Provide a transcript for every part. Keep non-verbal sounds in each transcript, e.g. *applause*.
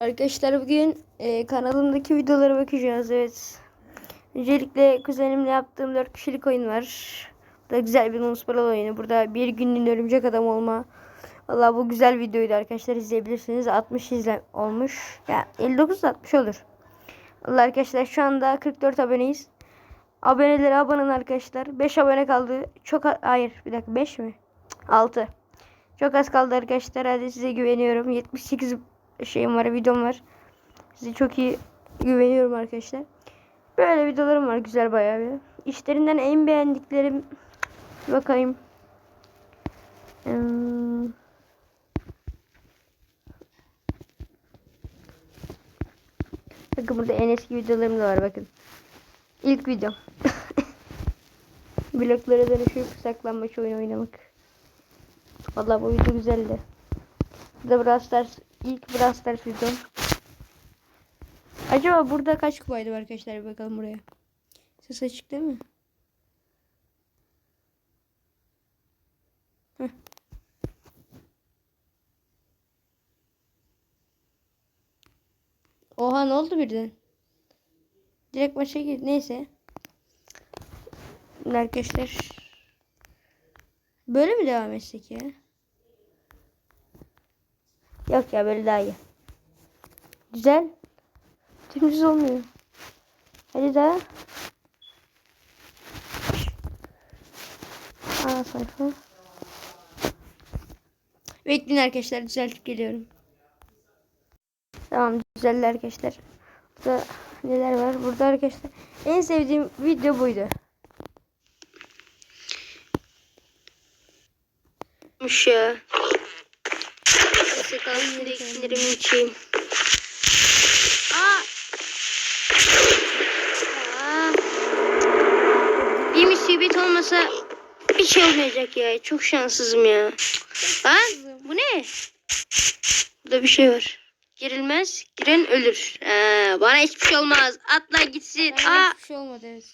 Arkadaşlar bugün e, kanalımdaki videolara bakacağız. Evet. Öncelikle kuzenimle yaptığım 4 kişilik oyun var. Bu da güzel bir Nusparal oyunu. Burada bir günün örümcek adam olma. Valla bu güzel videoydu arkadaşlar izleyebilirsiniz. 60 izle olmuş. Ya 59 da 60 olur. Valla arkadaşlar şu anda 44 aboneyiz. Abonelere abone olun arkadaşlar. 5 abone kaldı. Çok hayır bir dakika 5 mi? 6. Çok az kaldı arkadaşlar. Hadi size güveniyorum. 78 şeyim var, videom var. Size çok iyi güveniyorum arkadaşlar. Böyle videolarım var güzel bayağı bir. İşlerinden en beğendiklerim bakayım. Hmm. Bakın burada en eski videolarım da var bakın. İlk videom. *laughs* Bloklara dönüşüp saklanmaç oyun oynamak. Vallahi bu video güzeldi. Da Brawl Stars ilk Brawl Stars videom. Acaba burada kaç kupaydı arkadaşlar bakalım buraya. Ses açık değil mi? Heh. Oha ne oldu birden? Direkt maça gir. Neyse. Arkadaşlar. Böyle mi devam etsek ya? Yok ya böyle daha iyi. Güzel. Dümdüz olmuyor. Hadi daha. Aa sayfa. Bekleyin arkadaşlar düzeltip geliyorum. Tamam düzeldi arkadaşlar. Burada neler var? Burada arkadaşlar en sevdiğim video buydu. Mış direkt sinirimi içeyim. Aa! Aa! Bir musibet olmasa bir şey olmayacak ya. Çok şanssızım ya. Lan bu ne? Burada bir şey var. Girilmez, giren ölür. Ha, bana hiçbir şey olmaz. Atla gitsin. Aa! Hiçbir şey olmadı evet.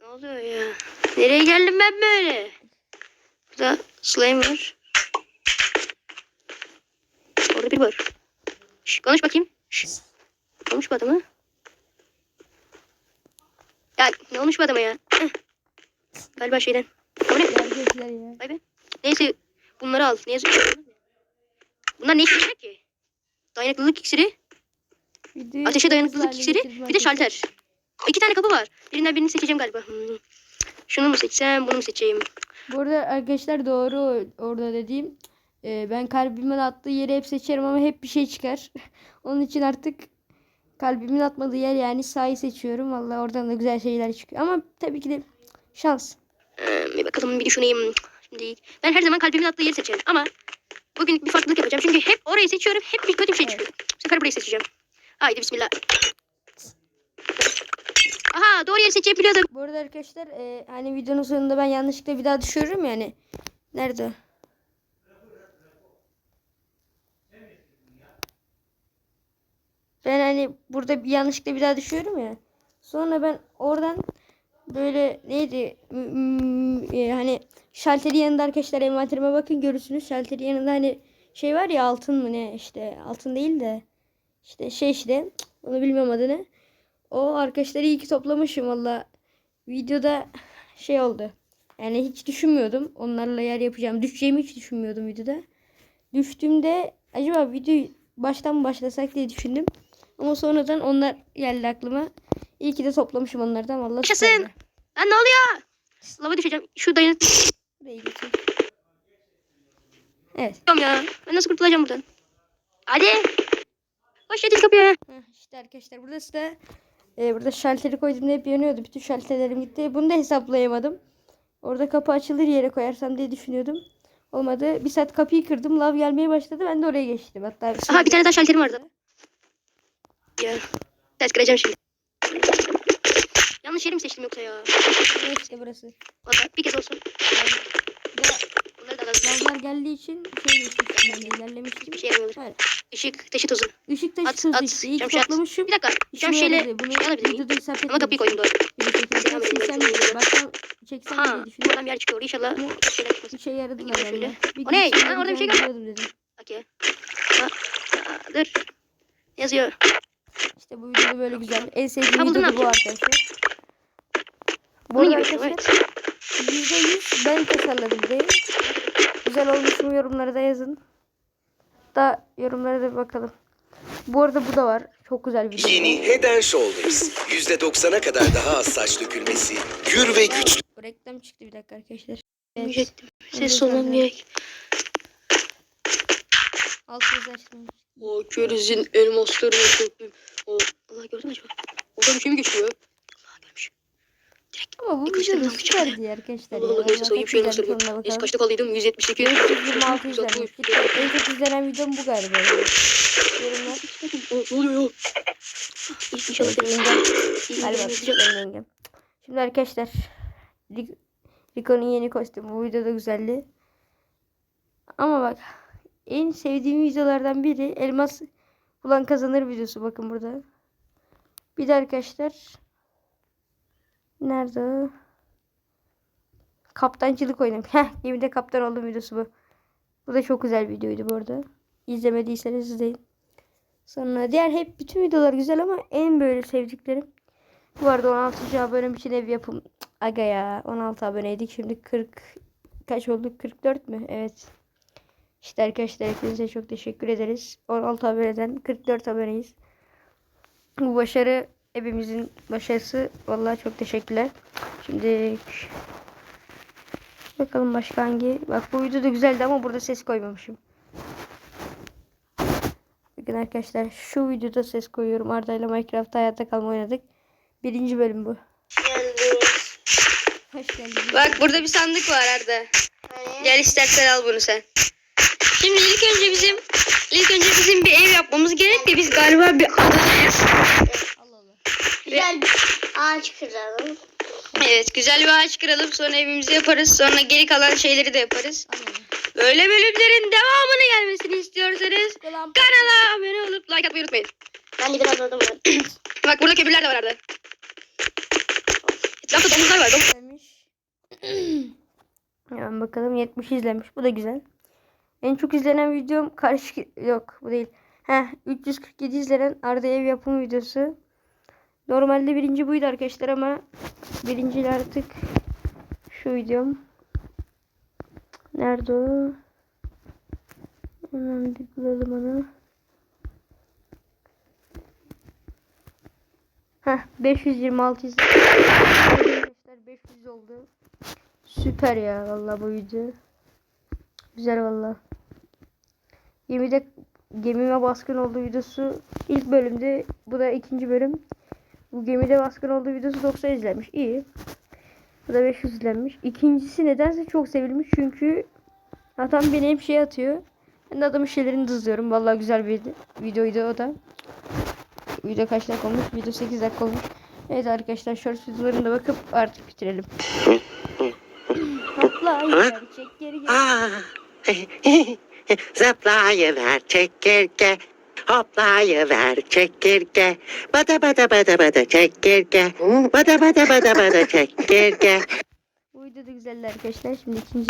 Ne oluyor ya? Nereye geldim ben böyle? Burada slime var. Orada bir var. Şş, konuş bakayım. Şş. Konuş bu adamı. Ya ne bu adama ya? Heh. Galiba şeyden. O ne? Vay be. Neyse bunları al. Ne yazıyor? Bunlar ne işe ki? Dayanıklılık iksiri, Videoyu ateşe dayanıklılık iksiri, bir de şalter. İki tane kapı var. Birinden birini seçeceğim galiba. Hmm. Şunu mu seçsem, bunu mu seçeyim? Bu arada arkadaşlar doğru orada dediğim. Ee, ben kalbimin attığı yeri hep seçerim ama hep bir şey çıkar. *laughs* Onun için artık kalbimin atmadığı yer yani sahi seçiyorum. Vallahi oradan da güzel şeyler çıkıyor. Ama tabii ki de şans. Ee, bir bakalım bir düşüneyim. Şimdi ben her zaman kalbimin attığı yeri seçerim ama bugün bir farklılık yapacağım. Çünkü hep orayı seçiyorum. Hep bir kötü bir şey Evet. çıkıyor. Bu sefer burayı seçeceğim. Haydi bismillah. Aha doğru yeri seçebiliyordum. Bu arada arkadaşlar e, hani videonun sonunda ben yanlışlıkla bir daha düşürürüm yani. Nerede Ben hani burada bir yanlışlıkla bir daha düşüyorum ya. Sonra ben oradan böyle neydi e, hani şalteri yanında arkadaşlar envanterime bakın görürsünüz. Şalteri yanında hani şey var ya altın mı ne işte altın değil de işte şey işte onu bilmiyorum adını. O arkadaşları iyi ki toplamışım valla. Videoda şey oldu. Yani hiç düşünmüyordum. Onlarla yer yapacağım. Düşeceğimi hiç düşünmüyordum videoda. Düştüğümde acaba videoyu baştan mı başlasak diye düşündüm. Ama sonradan onlar geldi aklıma. İyi ki de toplamışım onlardan. Valla Yaşasın. Lan ne oluyor? Lava düşeceğim. Şu geçeyim. Evet. ya. Ben nasıl kurtulacağım buradan? Hadi. Yedik kapıya. Heh, işte arkadaşlar burası da e, burada şalteri koyduğumda hep yanıyordu. Bütün şalterlerim gitti. Bunu da hesaplayamadım. Orada kapı açılır yere koyarsam diye düşünüyordum. Olmadı. Bir saat kapıyı kırdım. Lav gelmeye başladı. Ben de oraya geçtim. Hatta Aha bir tane daha şalterim vardı. Ya. Ters kıracağım şimdi. Yanlış yeri mi seçtim yoksa ya? Evet işte burası. Valla bir kez olsun. Bu da Bunları da alalım. lavlar geldiği için şey geçmiştim. Yani ilerlemiştim. Bir şey yaramıyor. Evet. Işık, taşı tozu. Işık taşı At, tuzlu at. işte. İyi ki Cam şat. toplamışım. Bir dakika. Cam İşime şeyle yaradı. Bunu şey alabilir miyim? videoda hesap Ama kapıyı koydum doğru. De çekerken Selam silsem aleyküm. Bakmam çeksem Ha, diye düşünüyorum. buradan bir yer çıkıyor. İnşallah Ama bir şeyler çıkmasın. Bir şey yaradılar Bakayım şöyle. valla. Bir O ne? gün Ha, orada bir şey yapacağımı biliyordum dedim. Ya. Ha, ha, dur. Yazıyor. İşte bu videoda böyle güzel. En sevdiğim video bu arkadaşlar. Bu arada arkadaşlar Evet. %100 ben tasarladım değil. Güzel olmuş mu yorumlara da yazın. Da yorumlara da bir bakalım. Bu arada bu da var. Çok güzel bir video. Yeni Head and Shoulders. %90'a kadar daha az saç dökülmesi, gür ve güçlü Bu reklam çıktı bir dakika arkadaşlar. Evet. Ses da gerek. Alt yazı açtım. O kerizin elmaslarını söktüm. O Allah gördün mü acaba? Oradan bir şey mi geçiyor? Allah görmüş. Ama bu İlk video da başta tam süperdi arkadaşlar. Allah. Allah neyse sayayım şu elmasları. Neyse kaçta kaldıydım? 178. 526 izlenmiş. En çok izlenen videom bu galiba. Yorumlar. Ne oluyor ya? İnşallah Galiba benim yengem. Şimdi arkadaşlar Rico'nun yeni kostümü bu videoda güzeldi. Ama bak en sevdiğim videolardan biri elmas bulan kazanır videosu bakın burada. Bir de arkadaşlar nerede? Kaptancılık oynadım. Heh gemide kaptan oldum videosu bu. Bu da çok güzel videoydu bu arada. İzlemediyseniz izleyin. Sonra diğer hep bütün videolar güzel ama en böyle sevdiklerim bu arada 16. abonem için ev yapım. Aga ya 16 aboneydik şimdi 40 kaç olduk 44 mü? Evet. İşte arkadaşlar hepinize çok teşekkür ederiz. 16 aboneden 44 aboneyiz. Bu başarı hepimizin başarısı. Vallahi çok teşekkürler. Şimdi bakalım başka hangi. Bak bu video da güzeldi ama burada ses koymamışım. Bakın arkadaşlar şu videoda ses koyuyorum. Arda ile Minecraft'ta hayatta kalma oynadık. Birinci bölüm bu. Hoş geldiniz. Bak burada bir sandık var Arda. Gel istersen al bunu sen. Şimdi ilk önce bizim ilk önce bizim bir ev yapmamız gerek de biz galiba bir adadayız. Allah. Güzel bir ağaç kıralım. Evet güzel bir ağaç kıralım sonra evimizi yaparız sonra geri kalan şeyleri de yaparız. Böyle bölümlerin devamını gelmesini istiyorsanız Ulan kanala abone olup like atmayı unutmayın. Ben de biraz var. *clears throat* Bak burada kömürler de var Arda. Etrafta domuzlar var. Domuz. izlemiş. *clears throat* Hemen bakalım 70 izlenmiş. Bu da güzel. En çok izlenen videom karşı yok bu değil. Heh 347 izlenen Arda ev yapım videosu. Normalde birinci buydu arkadaşlar ama birinci artık şu videom. Nerede o? Hemen bir bulalım onu. Heh 526 izlenmiş. Arkadaşlar 500 oldu. Süper ya vallahi bu video. Güzel vallahi. Gemide gemime baskın olduğu videosu ilk bölümde bu da ikinci bölüm. Bu gemide baskın olduğu videosu 90 izlenmiş. İyi. Bu da 500 izlenmiş. İkincisi nedense çok sevilmiş çünkü adam beni hep şey atıyor. Ben de adamın şeylerini dızlıyorum. Vallahi güzel bir videoydu o da. Video kaç dakika olmuş? Video 8 dakika olmuş. Evet arkadaşlar short videolarına bakıp artık bitirelim. Hopla yukarı çek geri gel. Zıplayıver çekirge, hoplayıver çekirge, bada bada bada bada çekirge, bada bada bada bada çekirge. *laughs* Bu video da güzeldi arkadaşlar. Şimdi ikinci.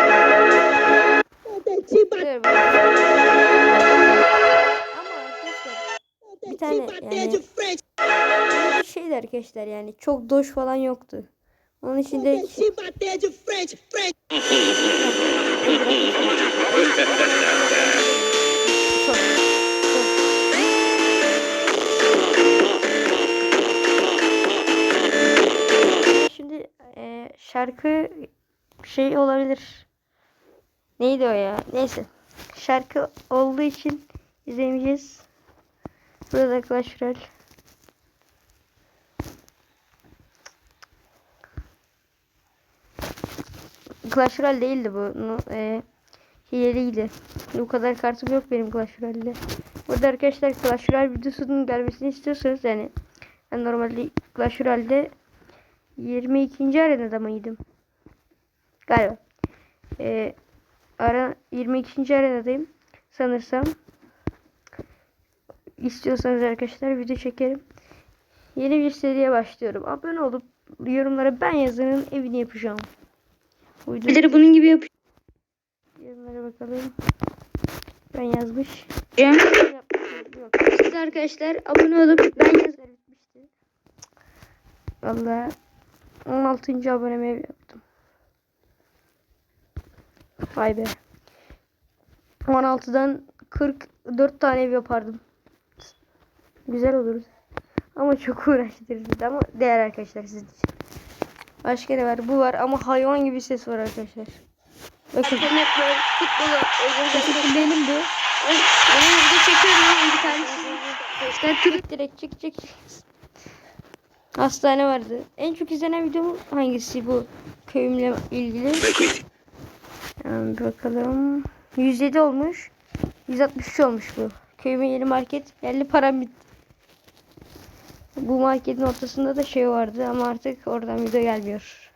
Bir tane yani bir şeydi arkadaşlar yani çok doş falan yoktu. Onun için de. *laughs* Şimdi e, şarkı şey olabilir. Neydi o ya? Neyse. Şarkı olduğu için izlemeyeceğiz. Burada Clash Royale. Clash Royale değildi bu. E, hileliydi. Bu kadar kartım yok benim Clash Royale'de. Burada arkadaşlar Clash Royale videosunun gelmesini istiyorsanız yani ben normalde Clash Royale'de 22. arenada mıydım? Galiba. Ee, ara 22. arenadayım sanırsam. İstiyorsanız arkadaşlar video çekerim. Yeni bir seriye başlıyorum. Abone olup yorumlara ben yazının evini yapacağım. Video- Birileri bunun gibi yapıyor. Yorumlara bakalım. Ben yazmış. Cem. Size arkadaşlar abone olup ben yazarım. Valla 16. aboneme ev yaptım. Vay be. 16'dan 44 tane ev yapardım. Güzel olurdu. Ama çok *laughs* uğraştırıcıydı ama değer arkadaşlar sizin için. Başka ne var? Bu var ama hayvan gibi ses var arkadaşlar. Bakın. Hep böyle futbolu. Benim bu. Ben burada çekiyorum ama bir tanesi. Arkadaşlar tüm Direkt çık çık. çık. Hastane vardı. En çok izlenen videom hangisi bu? Köyümle ilgili. Yani bakalım. 107 olmuş. 163 olmuş bu. Köyümün yeni market. Yerli param bitti. Bu marketin ortasında da şey vardı ama artık oradan video gelmiyor.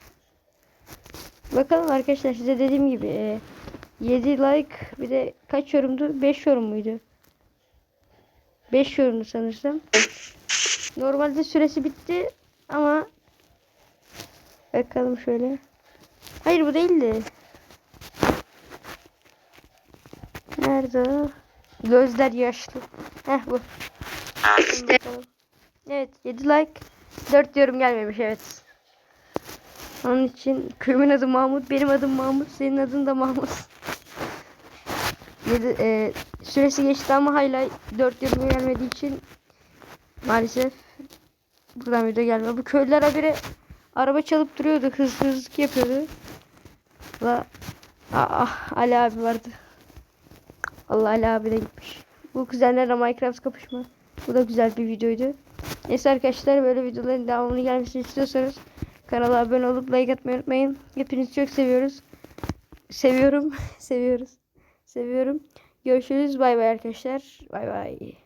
Bakalım arkadaşlar size dediğim gibi e, 7 like bir de kaç yorumdu? 5 yorum muydu? 5 yorumdu sanırsam. Normalde süresi bitti ama bakalım şöyle. Hayır bu değildi. Nerede? Gözler yaşlı. Heh bu. işte Bakalım. Evet 7 like 4 yorum gelmemiş evet. Onun için köyümün adı Mahmut, benim adım Mahmut, senin adın da Mahmut. 7 e, süresi geçti ama hala 4 yorum gelmediği için maalesef buradan video gelmiyor. Bu köylüler habire araba çalıp duruyordu, hırsızlık yapıyordu. Ve ah, Ali abi vardı. Allah Ali abi de gitmiş. Bu kuzenlerle Minecraft kapışma. Bu da güzel bir videoydu. Neyse arkadaşlar böyle videoların devamını gelmesini istiyorsanız kanala abone olup like atmayı unutmayın. Hepinizi çok seviyoruz. Seviyorum. *laughs* Seviyoruz. Seviyorum. Görüşürüz. Bay bay arkadaşlar. Bay bay.